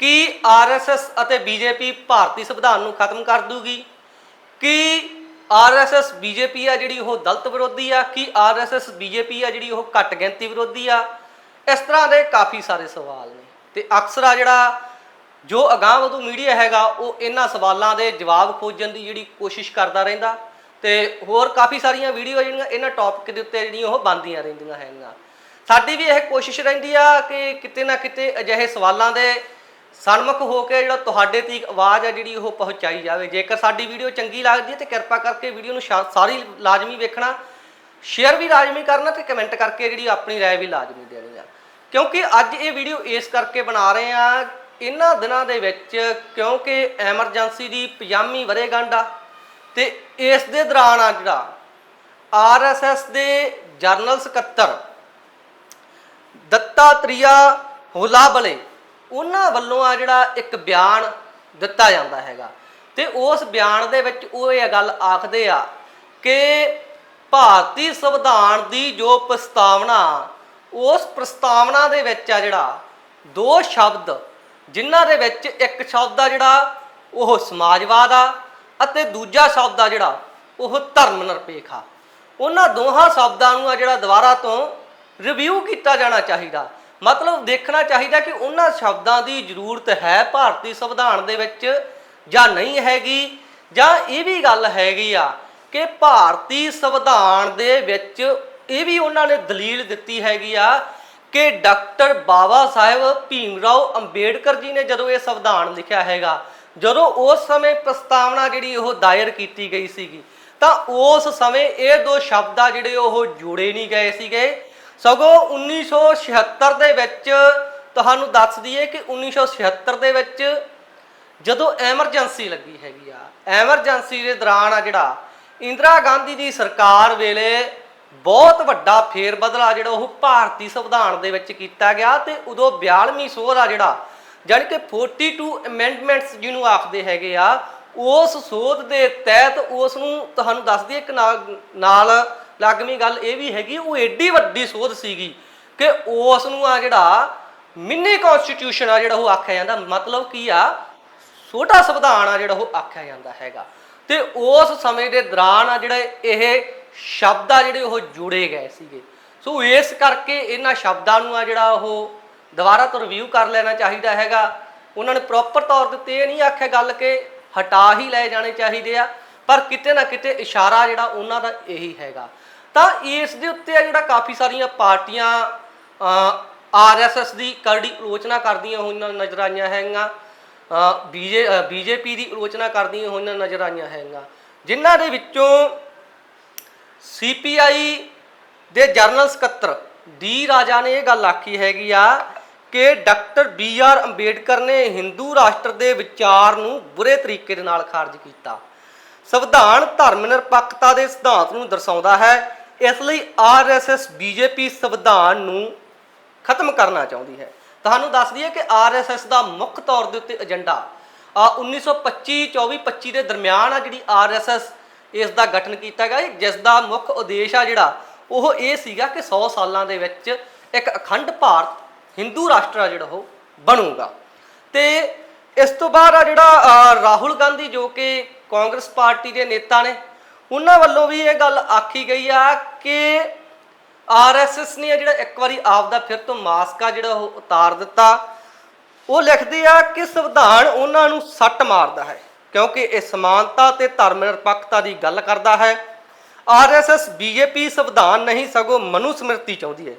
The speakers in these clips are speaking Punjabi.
ਕੀ ਆਰਐਸਐਸ ਅਤੇ ਬੀਜੇਪੀ ਭਾਰਤੀ ਸੰਵਿਧਾਨ ਨੂੰ ਖਤਮ ਕਰ ਦੂਗੀ? ਕੀ ਆਰਐਸਐਸ ਬੀਜੇਪੀ ਆ ਜਿਹੜੀ ਉਹ ਦਲਤ ਵਿਰੋਧੀ ਆ? ਕੀ ਆਰਐਸਐਸ ਬੀਜੇਪੀ ਆ ਜਿਹੜੀ ਉਹ ਘੱਟ ਗਿਣਤੀ ਵਿਰੋਧੀ ਆ? ਇਸ ਤਰ੍ਹਾਂ ਦੇ ਕਾਫੀ ਸਾਰੇ ਸਵਾਲ ਨੇ। ਤੇ ਅਕਸਰ ਆ ਜਿਹੜਾ ਜੋ ਅਗਾਂਹ ਵਧੂ ਮੀਡੀਆ ਹੈਗਾ, ਉਹ ਇਹਨਾਂ ਸਵਾਲਾਂ ਦੇ ਜਵਾਬ ਖੋਜਣ ਦੀ ਜਿਹੜੀ ਕੋਸ਼ਿਸ਼ ਕਰਦਾ ਰਹਿੰਦਾ। ਤੇ ਹੋਰ ਕਾਫੀ ਸਾਰੀਆਂ ਵੀਡੀਓ ਜਿਹੜੀਆਂ ਇਹਨਾਂ ਟੌਪਿਕ ਦੇ ਉੱਤੇ ਜਿਹੜੀਆਂ ਉਹ ਬਣਦੀਆਂ ਰਹਿੰਦੀਆਂ ਹੈਗੀਆਂ। ਸਾਡੀ ਵੀ ਇਹ ਕੋਸ਼ਿਸ਼ ਰਹਿੰਦੀ ਆ ਕਿ ਕਿਤੇ ਨਾ ਕਿਤੇ ਅਜਿਹੇ ਸਵਾਲਾਂ ਦੇ ਸਨਮੁਖ ਹੋ ਕੇ ਜਿਹੜਾ ਤੁਹਾਡੇ ਤੀਕ ਆਵਾਜ਼ ਆ ਜਿਹੜੀ ਉਹ ਪਹੁੰਚਾਈ ਜਾਵੇ ਜੇਕਰ ਸਾਡੀ ਵੀਡੀਓ ਚੰਗੀ ਲੱਗਦੀ ਹੈ ਤੇ ਕਿਰਪਾ ਕਰਕੇ ਵੀਡੀਓ ਨੂੰ ਸ਼ਾ- ਸਾਰੀ ਲਾਜ਼ਮੀ ਵੇਖਣਾ ਸ਼ੇਅਰ ਵੀ ਲਾਜ਼ਮੀ ਕਰਨਾ ਤੇ ਕਮੈਂਟ ਕਰਕੇ ਜਿਹੜੀ ਆਪਣੀ رائے ਵੀ ਲਾਜ਼ਮੀ ਦੇਣੀ ਆ ਕਿਉਂਕਿ ਅੱਜ ਇਹ ਵੀਡੀਓ ਇਸ ਕਰਕੇ ਬਣਾ ਰਹੇ ਆ ਇਹਨਾਂ ਦਿਨਾਂ ਦੇ ਵਿੱਚ ਕਿਉਂਕਿ ਐਮਰਜੈਂਸੀ ਦੀ ਪਜਾਮੀ ਵਰੇਗੰਢ ਆ ਤੇ ਇਸ ਦੇ ਦੌਰਾਨ ਆ ਜਿਹੜਾ ਆਰਐਸਐਸ ਦੇ ਜਰਨਲ ਸਕੱਤਰ ਦੱਤਾਤਰੀਆ ਹੋਲਾਬਲੇ ਉਹਨਾਂ ਵੱਲੋਂ ਆ ਜਿਹੜਾ ਇੱਕ ਬਿਆਨ ਦਿੱਤਾ ਜਾਂਦਾ ਹੈਗਾ। ਤੇ ਉਸ ਬਿਆਨ ਦੇ ਵਿੱਚ ਉਹ ਇਹ ਗੱਲ ਆਖਦੇ ਆ ਕਿ ਭਾਰਤੀ ਸੰਵਿਧਾਨ ਦੀ ਜੋ ਪ੍ਰਸਤਾਵਨਾ, ਉਸ ਪ੍ਰਸਤਾਵਨਾ ਦੇ ਵਿੱਚ ਆ ਜਿਹੜਾ ਦੋ ਸ਼ਬਦ, ਜਿਨ੍ਹਾਂ ਦੇ ਵਿੱਚ ਇੱਕ ਸ਼ਬਦ ਆ ਜਿਹੜਾ ਉਹ ਸਮਾਜਵਾਦ ਆ ਅਤੇ ਦੂਜਾ ਸ਼ਬਦ ਆ ਜਿਹੜਾ ਉਹ ਧਰਮ ਨਿਰਪੇਖ ਆ। ਉਹਨਾਂ ਦੋਹਾਂ ਸ਼ਬਦਾਂ ਨੂੰ ਆ ਜਿਹੜਾ ਦੁਬਾਰਾ ਤੋਂ ਰਿਵਿਊ ਕੀਤਾ ਜਾਣਾ ਚਾਹੀਦਾ। ਮਤਲਬ ਦੇਖਣਾ ਚਾਹੀਦਾ ਕਿ ਉਹਨਾਂ ਸ਼ਬਦਾਂ ਦੀ ਜ਼ਰੂਰਤ ਹੈ ਭਾਰਤੀ ਸੰਵਿਧਾਨ ਦੇ ਵਿੱਚ ਜਾਂ ਨਹੀਂ ਹੈਗੀ। ਜਾਂ ਇਹ ਵੀ ਗੱਲ ਹੈਗੀ ਆ ਕਿ ਭਾਰਤੀ ਸੰਵਿਧਾਨ ਦੇ ਵਿੱਚ ਇਹ ਵੀ ਉਹਨਾਂ ਨੇ ਦਲੀਲ ਦਿੱਤੀ ਹੈਗੀ ਆ ਕਿ ਡਾਕਟਰ ਬਾਬਾ ਸਾਹਿਬ ਭੀਮ ਰਾਓ ਅੰਬੇਡਕਰ ਜੀ ਨੇ ਜਦੋਂ ਇਹ ਸੰਵਿਧਾਨ ਲਿਖਿਆ ਹੈਗਾ, ਜਦੋਂ ਉਸ ਸਮੇਂ ਪ੍ਰਸਤਾਵਨਾ ਜਿਹੜੀ ਉਹ ਦਾਇਰ ਕੀਤੀ ਗਈ ਸੀਗੀ, ਤਾਂ ਉਸ ਸਮੇਂ ਇਹ ਦੋ ਸ਼ਬਦ ਆ ਜਿਹੜੇ ਉਹ ਜੋੜੇ ਨਹੀਂ ਗਏ ਸੀਗੇ। ਸਗੋਂ 1976 ਦੇ ਵਿੱਚ ਤੁਹਾਨੂੰ ਦੱਸ ਦਈਏ ਕਿ 1976 ਦੇ ਵਿੱਚ ਜਦੋਂ ਐਮਰਜੈਂਸੀ ਲੱਗੀ ਹੈਗੀ ਆ, ਐਮਰਜੈਂਸੀ ਦੇ ਦੌਰਾਨ ਆ ਜਿਹੜਾ ਇੰਦਰਾ ਗਾਂਧੀ ਦੀ ਸਰਕਾਰ ਵੇਲੇ ਬਹੁਤ ਵੱਡਾ ਫੇਰ ਬਦਲਾ ਜਿਹੜਾ ਉਹ ਭਾਰਤੀ ਸੰਵਿਧਾਨ ਦੇ ਵਿੱਚ ਕੀਤਾ ਗਿਆ ਤੇ ਉਦੋਂ 42ਵੀਂ ਸੋਧ ਆ ਜਿਹੜਾ, ਜਾਣੀ ਕਿ 42 ਅਮੈਂਡਮੈਂਟਸ ਜਿਹਨੂੰ ਆਖਦੇ ਹੈਗੇ ਆ, ਉਸ ਸੋਧ ਦੇ ਤਹਿਤ ਉਸ ਨੂੰ ਤੁਹਾਨੂੰ ਦੱਸ ਦਈਏ ਇੱਕ ਨਾਲ ਲੱਗਵੀਂ ਗੱਲ ਇਹ ਵੀ ਹੈਗੀ, ਉਹ ਏਡੀ ਵੱਡੀ ਸੋਧ ਸੀਗੀ ਕਿ ਉਸ ਨੂੰ ਆ ਜਿਹੜਾ ਮਿੰਨੀ ਕਨਸਟੀਟਿਊਸ਼ਨ ਆ ਜਿਹੜਾ ਉਹ ਆਖਿਆ ਜਾਂਦਾ, ਮਤਲਬ ਕੀ ਆ? ਛੋਟਾ ਸੰਵਿਧਾਨ ਆ ਜਿਹੜਾ ਉਹ ਆਖਿਆ ਜਾਂਦਾ ਹੈਗਾ। ਤੇ ਉਸ ਸਮੇਂ ਦੇ ਦੌਰਾਨ ਆ ਜਿਹੜੇ ਇਹ ਸ਼ਬਦ ਆ ਜਿਹੜੇ ਉਹ ਜੁੜੇ ਗਏ ਸੀਗੇ। ਸੋ ਇਸ ਕਰਕੇ ਇਹਨਾਂ ਸ਼ਬਦਾਂ ਨੂੰ ਆ ਜਿਹੜਾ ਉਹ ਦੁਬਾਰਾ ਤੋਂ ਰਿਵਿਊ ਕਰ ਲੈਣਾ ਚਾਹੀਦਾ ਹੈਗਾ। ਉਹਨਾਂ ਨੇ ਪ੍ਰੋਪਰ ਤੌਰ ਦੇ ਉੱਤੇ ਇਹ ਨਹੀਂ ਆਖਿਆ ਗੱਲ ਕਿ ਹਟਾ ਹੀ ਲਏ ਜਾਣੇ ਚਾਹੀਦੇ ਆ, ਪਰ ਕਿਤੇ ਨਾ ਕਿਤੇ ਇਸ਼ਾਰਾ ਜਿਹੜਾ ਉਹਨਾਂ ਦਾ ਇਹੀ ਹੈਗਾ। ਤਾਂ ਇਸ ਦੇ ਉੱਤੇ ਆ ਜਿਹੜਾ ਕਾਫੀ ਸਾਰੀਆਂ ਪਾਰਟੀਆਂ ਆਰਐਸਐਸ ਦੀ ਕਰੜੀ ਆਲੋਚਨਾ ਕਰਦੀਆਂ ਹੋਈਆਂ ਨਜ਼ਰ ਆਈਆਂ ਹੈਗੀਆਂ ਬੀਜੇ ਬੀਜੇਪੀ ਦੀ ਆਲੋਚਨਾ ਕਰਦੀਆਂ ਹੋਈਆਂ ਨਜ਼ਰ ਆਈਆਂ ਹੈਗੀਆਂ। ਜਿਨ੍ਹਾਂ ਦੇ ਵਿੱਚੋਂ ਸੀਪੀਆਈ ਦੇ ਜਰਨਲ ਸਕੱਤਰ ਡੀ ਰਾਜਾ ਨੇ ਇਹ ਗੱਲ ਆਖੀ ਹੈਗੀ ਆ ਕਿ ਡਾਕਟਰ ਬੀ ਆਰ ਅੰਬੇਡਕਰ ਨੇ ਹਿੰਦੂ ਰਾਸ਼ਟਰ ਦੇ ਵਿਚਾਰ ਨੂੰ ਬੁਰੇ ਤਰੀਕੇ ਦੇ ਨਾਲ ਖਾਰਜ ਕੀਤਾ। ਸੰਵਿਧਾਨ ਧਰਮ ਨਿਰਪੱਖਤਾ ਦੇ ਸਿਧਾਂਤ ਨੂੰ ਦਰਸਾਉਂਦਾ ਹੈ ਇਸ ਲਈ ਆਰਐਸਐਸ ਬੀਜੇਪੀ ਸੰਵਿਧਾਨ ਨੂੰ ਖਤਮ ਕਰਨਾ ਚਾਹੁੰਦੀ ਹੈ। ਤੁਹਾਨੂੰ ਦੱਸ ਦਈਏ ਕਿ ਆਰਐਸਐਸ ਦਾ ਮੁੱਖ ਤੌਰ ਦੇ ਉੱਤੇ ਏਜੰਡਾ ਆ 1925 24 25 ਦੇ ਦਰਮਿਆਨ ਆ ਜਿਹੜੀ ਆਰਐਸਐਸ ਇਸ ਦਾ ਗਠਨ ਕੀਤਾ ਗਿਆ ਜਿਸ ਦਾ ਮੁੱਖ ਉਦੇਸ਼ ਆ ਜਿਹੜਾ, ਉਹ ਇਹ ਸੀਗਾ ਕਿ 100 ਸਾਲਾਂ ਦੇ ਵਿੱਚ ਇੱਕ ਅਖੰਡ ਭਾਰਤ ਹਿੰਦੂ ਰਾਸ਼ਟਰ ਆ ਜਿਹੜਾ ਉਹ ਬਣੂਗਾ। ਤੇ ਇਸ ਤੋਂ ਬਾਅਦ ਆ ਜਿਹੜਾ ਰਾਹੁਲ ਗਾਂਧੀ ਜੋ ਕਿ ਕਾਂਗਰਸ ਪਾਰਟੀ ਦੇ ਨੇਤਾ ਨੇ ਉਹਨਾਂ ਵੱਲੋਂ ਵੀ ਇਹ ਗੱਲ ਆਖੀ ਗਈ ਆ ਕਿ ਆਰਐਸਐਸ ਨੇ ਜਿਹੜਾ ਇੱਕ ਵਾਰੀ ਆਪ ਦਾ ਫਿਰ ਤੋਂ ਮਾਸਕ ਆ ਜਿਹੜਾ ਉਹ ਉਤਾਰ ਦਿੱਤਾ, ਉਹ ਲਿਖਦੇ ਆ ਕਿ ਸੰਵਿਧਾਨ ਉਹਨਾਂ ਨੂੰ ਸੱਟ ਮਾਰਦਾ ਹੈ, ਕਿਉਂਕਿ ਇਹ ਸਮਾਨਤਾ ਤੇ ਧਰਮ ਨਿਰਪੱਖਤਾ ਦੀ ਗੱਲ ਕਰਦਾ ਹੈ। ਆਰਐਸਐਸ ਬੀਜੇਪੀ ਸੰਵਿਧਾਨ ਨਹੀਂ, ਸਗੋਂ ਮਨੂ ਸਮ੍ਰਿਤੀ ਚਾਹੁੰਦੀ ਹੈ।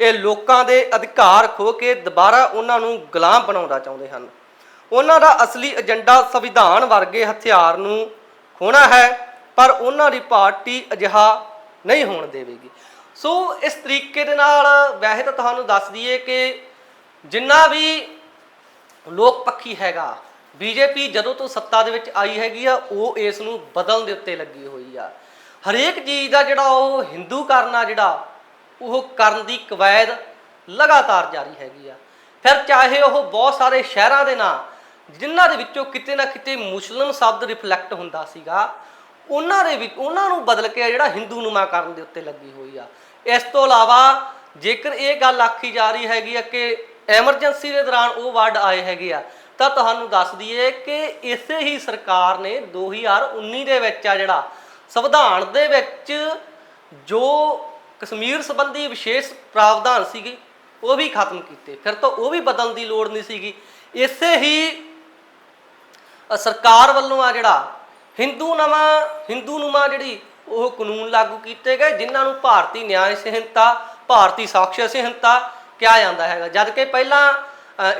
ਇਹ ਲੋਕਾਂ ਦੇ ਅਧਿਕਾਰ ਖੋ ਕੇ ਦੁਬਾਰਾ ਉਹਨਾਂ ਨੂੰ ਗੁਲਾਮ ਬਣਾਉਣਾ ਚਾਹੁੰਦੇ ਹਨ। ਉਹਨਾਂ ਦਾ ਅਸਲੀ ਏਜੰਡਾ ਸੰਵਿਧਾਨ ਵਰਗੇ ਹਥਿਆਰ ਨੂੰ ਖੋਣਾ ਹੈ। ਪਰ ਉਹਨਾਂ ਦੀ ਪਾਰਟੀ ਅਜਿਹਾ ਨਹੀਂ ਹੋਣ ਦੇਵੇਗੀ। ਸੋ ਇਸ ਤਰੀਕੇ ਦੇ ਨਾਲ ਵੈਸੇ ਤਾਂ ਤੁਹਾਨੂੰ ਦੱਸ ਦਈਏ ਕਿ ਜਿੰਨਾ ਵੀ ਲੋਕ ਪੱਖੀ ਹੈਗਾ, ਬੀਜੇਪੀ ਜਦੋਂ ਤੋਂ ਸੱਤਾ ਦੇ ਵਿੱਚ ਆਈ ਹੈਗੀ ਆ, ਉਹ ਇਸ ਨੂੰ ਬਦਲਣ ਦੇ ਉੱਤੇ ਲੱਗੀ ਹੋਈ ਆ। ਹਰੇਕ ਚੀਜ਼ ਦਾ ਜਿਹੜਾ ਉਹ ਹਿੰਦੂ ਕਰਨਾ ਜਿਹੜਾ, ਉਹ ਕਰਨ ਦੀ ਕਵਾਇਦ ਲਗਾਤਾਰ ਜਾਰੀ ਹੈਗੀ ਆ। ਫਿਰ ਚਾਹੇ ਉਹ ਬਹੁਤ ਸਾਰੇ ਸ਼ਹਿਰਾਂ ਦੇ ਨਾਂ, ਜਿਨ੍ਹਾਂ ਦੇ ਵਿੱਚੋਂ ਕਿਤੇ ਨਾ ਕਿਤੇ ਮੁਸਲਮ ਸ਼ਬਦ ਰਿਫਲੈਕਟ ਹੁੰਦਾ ਸੀਗਾ ਉਹਨਾਂ ਦੇ ਵਿੱਚ ਉਹਨਾਂ ਨੂੰ ਬਦਲ ਕੇ ਆ ਜਿਹੜਾ ਹਿੰਦੂ ਨੂਮਾ ਕਰਨ ਦੇ ਉੱਤੇ ਲੱਗੀ ਹੋਈ ਆ। ਇਸ ਤੋਂ ਇਲਾਵਾ ਜੇਕਰ ਇਹ ਗੱਲ ਆਖੀ ਜਾ ਰਹੀ ਹੈਗੀ ਆ ਕਿ ਐਮਰਜੈਂਸੀ ਦੇ ਦੌਰਾਨ ਉਹ ਵਾਰਡ ਆਏ ਹੈਗੇ ਆ, ਤਾਂ ਤੁਹਾਨੂੰ ਦੱਸ ਦਈਏ ਕਿ ਇਸੇ ਹੀ ਸਰਕਾਰ ਨੇ 2019 ਦੇ ਵਿੱਚ ਆ ਜਿਹੜਾ ਸੰਵਿਧਾਨ ਦੇ ਵਿੱਚ ਜੋ ਕਸ਼ਮੀਰ ਸੰਬੰਧੀ ਵਿਸ਼ੇਸ਼ ਪ੍ਰਾਵਧਾਨ ਸੀਗੇ, ਉਹ ਵੀ ਖਤਮ ਕੀਤੇ। ਫਿਰ ਤਾਂ ਉਹ ਵੀ ਬਦਲਣ ਦੀ ਲੋੜ ਨਹੀਂ ਸੀਗੀ। ਇਸੇ ਹੀ ਸਰਕਾਰ ਵੱਲੋਂ ਆ ਜਿਹੜਾ ਹਿੰਦੂ ਨਵਾਂ, ਹਿੰਦੂ ਨੂਮਾ ਜਿਹੜੀ, ਉਹ ਕਾਨੂੰਨ ਲਾਗੂ ਕੀਤੇ ਗਏ, ਜਿਨ੍ਹਾਂ ਨੂੰ ਭਾਰਤੀ ਨਿਆਂ ਸੰਹਿਤਾ, ਭਾਰਤੀ ਸਾਕਸ਼ ਸੰਹਿਤਾ ਕਿਹਾ ਜਾਂਦਾ ਹੈਗਾ। ਜਦ ਕਿ ਪਹਿਲਾਂ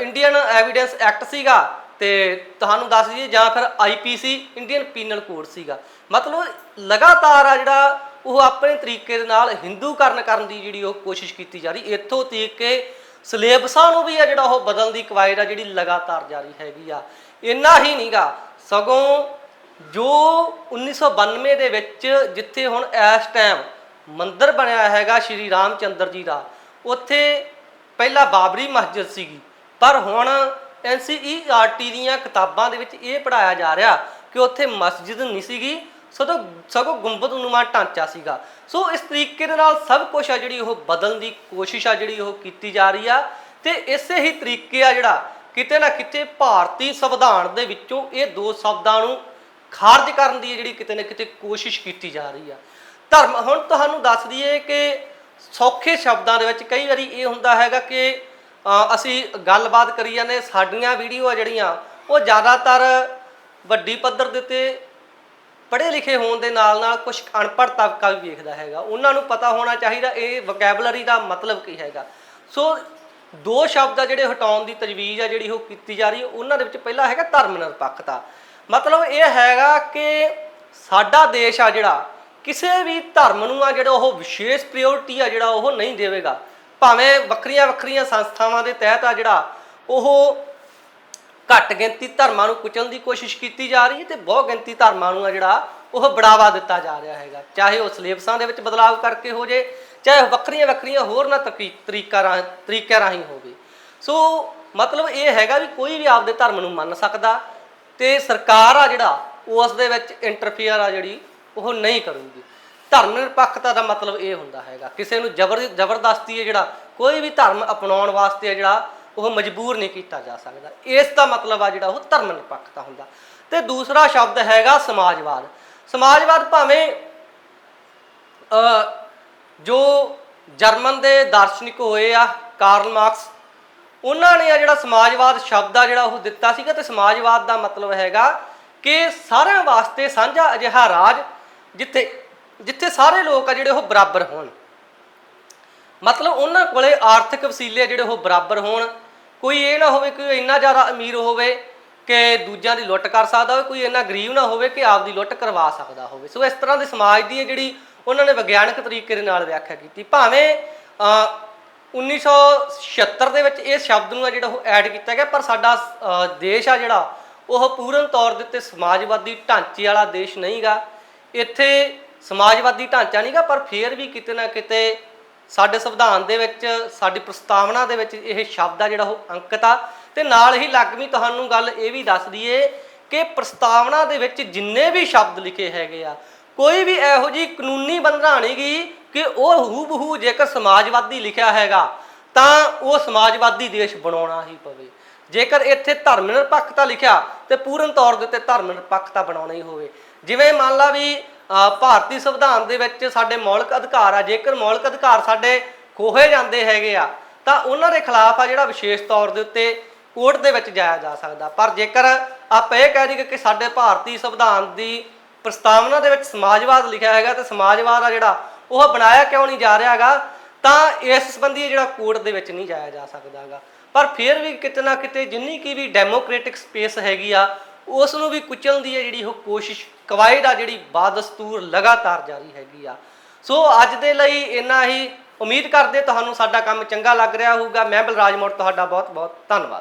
ਇੰਡੀਅਨ ਐਵੀਡੈਂਸ ਐਕਟ ਸੀਗਾ, ਤੇ ਤੁਹਾਨੂੰ ਦੱਸ ਦਈਏ, ਜਾਂ ਫਿਰ ਆਈਪੀਸੀ ਇੰਡੀਅਨ ਪੀਨਲ ਕੋਡ ਸੀਗਾ। ਮਤਲਬ ਲਗਾਤਾਰ ਆ ਜਿਹੜਾ, ਉਹ ਆਪਣੇ ਤਰੀਕੇ ਦੇ ਨਾਲ ਹਿੰਦੂਕਰਨ ਕਰਨ ਦੀ ਜਿਹੜੀ ਉਹ ਕੋਸ਼ਿਸ਼ ਕੀਤੀ ਜਾ ਰਹੀ। ਇੱਥੋਂ ਤੀਕ ਕਿ ਸਿਲੇਬਸਾਂ ਨੂੰ ਵੀ ਆ ਜਿਹੜਾ ਉਹ ਬਦਲਣ ਦੀ ਕਵਾਇਦ ਆ ਜਿਹੜੀ ਲਗਾਤਾਰ ਜਾਰੀ ਹੈਗੀ ਆ। ਇੰਨਾ ਹੀ ਨਹੀਂਗਾ ਸਗੋਂ ਜੋ 1992 ਦੇ ਵਿੱਚ ਜਿੱਥੇ ਹੁਣ ਇਸ ਟਾਈਮ ਮੰਦਿਰ ਬਣਿਆ ਹੈਗਾ ਸ਼੍ਰੀ ਰਾਮ ਚੰਦਰ ਜੀ ਦਾ, ਉੱਥੇ ਪਹਿਲਾਂ ਬਾਬਰੀ ਮਸਜਿਦ ਸੀਗੀ, ਪਰ ਹੁਣ NCERT ਦੀਆਂ ਕਿਤਾਬਾਂ ਦੇ ਵਿੱਚ ਇਹ ਪੜਾਇਆ ਜਾ ਰਿਹਾ ਕਿ ਉੱਥੇ ਮਸਜਿਦ ਨਹੀਂ ਸੀਗੀ, ਸਗੋਂ ਸਗੋਂ ਗੁੰਬਦ ਨੁਮਾ ਢਾਂਚਾ ਸੀਗਾ। ਸੋ ਇਸ ਤਰੀਕੇ ਦੇ ਨਾਲ ਸਭ ਕੁਝ ਆ ਜਿਹੜੀ ਉਹ ਬਦਲਣ ਦੀ ਕੋਸ਼ਿਸ਼ ਆ ਜਿਹੜੀ ਉਹ ਕੀਤੀ ਜਾ ਰਹੀ ਆ, ਤੇ ਇਸੇ ਹੀ ਤਰੀਕੇ ਆ ਜਿਹੜਾ ਕਿਤੇ ਨਾ ਕਿਤੇ ਭਾਰਤੀ ਸੰਵਿਧਾਨ ਦੇ ਵਿੱਚੋਂ ਇਹ ਦੋ ਸ਼ਬਦਾਂ ਨੂੰ ਖਾਰਜ ਕਰਨ ਦੀ ਜਿਹੜੀ ਕਿਤੇ ਨਾ ਕਿਤੇ ਕੋਸ਼ਿਸ਼ ਕੀਤੀ ਜਾ ਰਹੀ ਆ। ਧਰਮ, ਹੁਣ ਤੁਹਾਨੂੰ ਦੱਸ ਦਈਏ ਕਿ ਸੌਖੇ ਸ਼ਬਦਾਂ ਦੇ ਵਿੱਚ ਕਈ ਵਾਰੀ ਇਹ ਹੁੰਦਾ ਹੈਗਾ ਕਿ ਅਸੀਂ ਗੱਲਬਾਤ ਕਰੀ ਜਾਂਦੇ, ਸਾਡੀਆਂ ਵੀਡੀਓ ਆ ਜਿਹੜੀਆਂ, ਉਹ ਜ਼ਿਆਦਾਤਰ ਵੱਡੀ ਪੱਧਰ ਦੇ ਉੱਤੇ ਪੜ੍ਹੇ ਲਿਖੇ ਹੋਣ ਦੇ ਨਾਲ ਨਾਲ ਕੁਝ ਅਨਪੜ੍ਹ ਤਬਕਾ ਵੀ ਵੇਖਦਾ ਹੈਗਾ। ਉਹਨਾਂ ਨੂੰ ਪਤਾ ਹੋਣਾ ਚਾਹੀਦਾ, ਇਹ ਵੋਕੈਬਲਰੀ ਦਾ ਮਤਲਬ ਕੀ ਹੈਗਾ। ਸੋ ਦੋ ਸ਼ਬਦ ਆ ਜਿਹੜੇ ਹਟਾਉਣ ਦੀ ਤਜਵੀਜ਼ ਆ ਜਿਹੜੀ ਉਹ ਕੀਤੀ ਜਾ ਰਹੀ ਹੈ, ਉਹਨਾਂ ਦੇ ਵਿੱਚ ਪਹਿਲਾ ਹੈਗਾ ਧਰਮ ਨਿਰਪੱਖਤਾ। ਮਤਲਬ ਇਹ ਹੈਗਾ ਕਿ ਸਾਡਾ ਦੇਸ਼ ਆ ਜਿਹੜਾ, ਕਿਸੇ ਵੀ ਧਰਮ ਨੂੰ ਆ ਜਿਹੜਾ ਉਹ ਵਿਸ਼ੇਸ਼ ਪ੍ਰਾਇੋਰਟੀ ਆ ਜਿਹੜਾ ਉਹ ਨਹੀਂ ਦੇਵੇਗਾ। ਭਾਵੇਂ ਵੱਖਰੀਆਂ ਵੱਖਰੀਆਂ ਸੰਸਥਾਵਾਂ ਦੇ ਤਹਿਤ ਆ ਜਿਹੜਾ ਉਹ ਘੱਟ ਗਿਣਤੀ ਧਰਮਾਂ ਨੂੰ ਕੁਚਲਣ ਦੀ ਕੋਸ਼ਿਸ਼ ਕੀਤੀ ਜਾ ਰਹੀ ਹੈ ਤੇ ਬਹੁ ਗਿਣਤੀ ਧਰਮਾਂ ਨੂੰ ਆ ਜਿਹੜਾ ਉਹ ਬੜਾਵਾ ਦਿੱਤਾ ਜਾ ਰਿਹਾ ਹੈਗਾ। ਚਾਹੇ ਉਹ ਸਿਲੇਬਸਾਂ ਦੇ ਵਿੱਚ ਬਦਲਾਅ ਕਰਕੇ ਹੋ ਜੇ, ਚਾਹੇ ਵੱਖਰੀਆਂ ਵੱਖਰੀਆਂ ਹੋਰ ਨਾ ਤਕੀ- ਤਰੀਕਾ ਰਾਹੀਂ, ਤਰੀਕਿਆਂ ਰਾਹੀਂ ਹੋਵੇ। ਸੋ ਮਤਲਬ ਇਹ ਹੈਗਾ ਵੀ ਕੋਈ ਵੀ ਆਪਦੇ ਧਰਮ ਨੂੰ ਮੰਨ ਸਕਦਾ ਤੇ ਸਰਕਾਰ ਆ ਜਿਹੜਾ ਉਸ ਦੇ ਵਿੱਚ ਇੰਟਰਫੇਅਰ ਆ ਜਿਹੜੀ, ਉਹ ਨਹੀਂ ਕਰੂਗੀ। ਧਰਮ ਨਿਰਪੱਖਤਾ ਦਾ ਮਤਲਬ ਇਹ ਹੁੰਦਾ ਹੈਗਾ। ਕਿਸੇ ਨੂੰ ਜ਼ਬਰ, ਜ਼ਬਰਦਸਤੀ ਹੈ ਜਿਹੜਾ, ਕੋਈ ਵੀ ਧਰਮ ਅਪਣਾਉਣ ਵਾਸਤੇ ਹੈ ਜਿਹੜਾ, ਉਹ ਮਜਬੂਰ ਨਹੀਂ ਕੀਤਾ ਜਾ ਸਕਦਾ। ਇਸ ਦਾ ਮਤਲਬ ਆ ਜਿਹੜਾ, ਉਹ ਧਰਮ ਨਿਰਪੱਖਤਾ ਹੁੰਦਾ। ਤੇ ਦੂਸਰਾ ਸ਼ਬਦ ਹੈਗਾ ਸਮਾਜਵਾਦ। ਸਮਾਜਵਾਦ ਭਾਵੇਂ ਜੋ ਜਰਮਨ ਦੇ ਦਾਰਸ਼ਨਿਕ ਹੋਏ ਆ, ਕਾਰਲ ਮਾਰਕਸ ਉਹਨਾਂ ਨੇ ਆ ਜਿਹੜਾ ਸਮਾਜਵਾਦ ਸ਼ਬਦ ਆ ਜਿਹੜਾ ਉਹ ਦਿੱਤਾ ਸੀਗਾ ਤੇ ਸਮਾਜਵਾਦ ਦਾ ਮਤਲਬ ਹੈਗਾ ਕਿ ਸਾਰਿਆਂ ਵਾਸਤੇ ਸਾਂਝਾ ਅਜਿਹਾ ਰਾਜ ਜਿੱਥੇ ਜਿੱਥੇ ਸਾਰੇ ਲੋਕ ਆ ਜਿਹੜੇ ਉਹ ਬਰਾਬਰ ਹੋਣ। ਮਤਲਬ ਉਹਨਾਂ ਕੋਲੇ ਆਰਥਿਕ ਵਸੀਲੇ ਜਿਹੜੇ ਉਹ ਬਰਾਬਰ ਹੋਣ। ਕੋਈ ਇਹ ਨਾ ਹੋਵੇ ਕਿ ਇੰਨਾ ਜ਼ਿਆਦਾ ਅਮੀਰ ਹੋਵੇ ਕਿ ਦੂਜਿਆਂ ਦੀ ਲੁੱਟ ਕਰ ਸਕਦਾ ਹੋਵੇ, ਕੋਈ ਇੰਨਾ ਗਰੀਬ ਨਾ ਹੋਵੇ ਕਿ ਆਪਦੀ ਲੁੱਟ ਕਰਵਾ ਸਕਦਾ ਹੋਵੇ। ਸੋ ਇਸ ਤਰ੍ਹਾਂ ਦੇ ਸਮਾਜ ਦੀ ਹੈ ਜਿਹੜੀ ਉਹਨਾਂ ਨੇ ਵਿਗਿਆਨਕ ਤਰੀਕੇ ਦੇ ਨਾਲ ਵਿਆਖਿਆ ਕੀਤੀ। ਭਾਵੇਂ 1976 ਦੇ ਵਿੱਚ ਇਹ ਸ਼ਬਦ ਨੂੰ ਆ ਜਿਹੜਾ ਉਹ ਐਡ ਕੀਤਾ ਗਿਆ ਪਰ ਸਾਡਾ ਅ, ਦੇਸ਼ ਆ ਜਿਹੜਾ ਉਹ ਪੂਰਨ ਤੌਰ ਦੇ ਉੱਤੇ ਸਮਾਜਵਾਦੀ ਢਾਂਚੇ ਵਾਲਾ ਦੇਸ਼ ਨਹੀਂਗਾ। ਇੱਥੇ ਸਮਾਜਵਾਦੀ ਢਾਂਚਾ ਨਹੀਂਗਾ ਪਰ ਫੇਰ ਵੀ ਕਿਤੇ ਨਾ ਕਿਤੇ ਸਾਡੇ ਸੰਵਿਧਾਨ ਦੇ ਵਿੱਚ ਸਾਡੀ ਪ੍ਰਸਤਾਵਨਾ ਦੇ ਵਿੱਚ ਇਹ ਸ਼ਬਦ ਆ ਜਿਹੜਾ ਉਹ ਅੰਕਿਤ ਆ। ਤੇ ਨਾਲ ਹੀ ਲੱਗਵੀਂ ਤੁਹਾਨੂੰ ਗੱਲ ਇਹ ਵੀ ਦੱਸ ਦਈਏ ਕਿ ਪ੍ਰਸਤਾਵਨਾ ਦੇ ਵਿੱਚ ਜਿੰਨੇ ਵੀ ਸ਼ਬਦ ਲਿਖੇ ਹੈਗੇ ਆ ਕੋਈ ਵੀ ਇਹੋ ਜੀ ਕਾਨੂੰਨੀ ਬੰਧਨਾ ਨਹੀਂ ਗੀ ਕਿ ਉਹ ਹੂਬਹੂ ਜੇਕਰ ਸਮਾਜਵਾਦੀ ਲਿਖਿਆ ਹੈਗਾ, ਤਾਂ ਉਹ ਸਮਾਜਵਾਦੀ ਦੇਸ਼ ਬਣਾਉਣਾ ਹੀ ਪਵੇ। ਜੇਕਰ ਇੱਥੇ ਧਰਮ ਨਿਰਪੱਖਤਾ ਲਿਖਿਆ, ਤੇ ਪੂਰਨ ਤੌਰ ਦੇ ਉੱਤੇ ਧਰਮ ਨਿਰਪੱਖਤਾ ਬਣਾਉਣੀ ਹੋਵੇ। ਜਿਵੇਂ ਮੰਨ ਲਾ ਵੀ ਭਾਰਤੀ ਸੰਵਿਧਾਨ ਦੇ ਵਿੱਚ ਸਾਡੇ ਮੌਲਿਕ ਅਧਿਕਾਰ ਆ, ਜੇਕਰ ਮੌਲਿਕ ਅਧਿਕਾਰ ਸਾਡੇ ਖੋਹੇ ਜਾਂਦੇ ਹੈਗੇ ਆ, ਤਾਂ ਉਹਨਾਂ ਦੇ ਖਿਲਾਫ ਆ ਜਿਹੜਾ ਵਿਸ਼ੇਸ਼ ਤੌਰ ਦੇ ਉੱਤੇ ਕੋਰਟ ਦੇ ਵਿੱਚ ਜਾਇਆ ਜਾ ਸਕਦਾ। ਪਰ ਜੇਕਰ ਆਪਾਂ ਇਹ ਕਹਿ ਦਈਏ ਕਿ ਸਾਡੇ ਭਾਰਤੀ ਸੰਵਿਧਾਨ ਦੀ ਪ੍ਰਸਤਾਵਨਾ ਦੇ ਵਿੱਚ ਸਮਾਜਵਾਦ ਲਿਖਿਆ ਹੈਗਾ, ਤੇ ਸਮਾਜਵਾਦ ਆ ਜਿਹੜਾ ਉਹ ਬਣਾਇਆ ਕਿਉਂ ਨਹੀਂ ਜਾ ਰਿਹਾ ਹੈਗਾ ਤਾਂ ਇਸ ਸੰਬੰਧੀ ਜਿਹੜਾ ਕੋਰਟ ਦੇ ਵਿੱਚ ਨਹੀਂ ਜਾਇਆ ਜਾ ਸਕਦਾਗਾ। ਪਰ ਫਿਰ ਵੀ ਕਿਤੇ ਨਾ ਕਿਤੇ ਜਿੰਨੀ ਕੀ ਵੀ ਡੈਮੋਕ੍ਰੈਟਿਕ ਸਪੇਸ ਹੈਗੀ ਆ, ਉਸ ਨੂੰ ਵੀ ਕੁਚਲਣ ਦੀ ਹੈ ਜਿਹੜੀ ਉਹ ਕੋਸ਼ਿਸ਼, ਕਵਾਇਦ ਆ ਜਿਹੜੀ ਬਾਦਸਤੂਰ ਲਗਾਤਾਰ ਜਾਰੀ ਹੈਗੀ ਆ। ਸੋ ਅੱਜ ਦੇ ਲਈ ਇੰਨਾ ਹੀ। ਉਮੀਦ ਕਰਦੇ ਤੁਹਾਨੂੰ ਸਾਡਾ ਕੰਮ ਚੰਗਾ ਲੱਗ ਰਿਹਾ ਹੋਊਗਾ। ਮੈਂ ਬਲਰਾਜ ਮੋੜ, ਤੁਹਾਡਾ ਬਹੁਤ ਬਹੁਤ ਧੰਨਵਾਦ।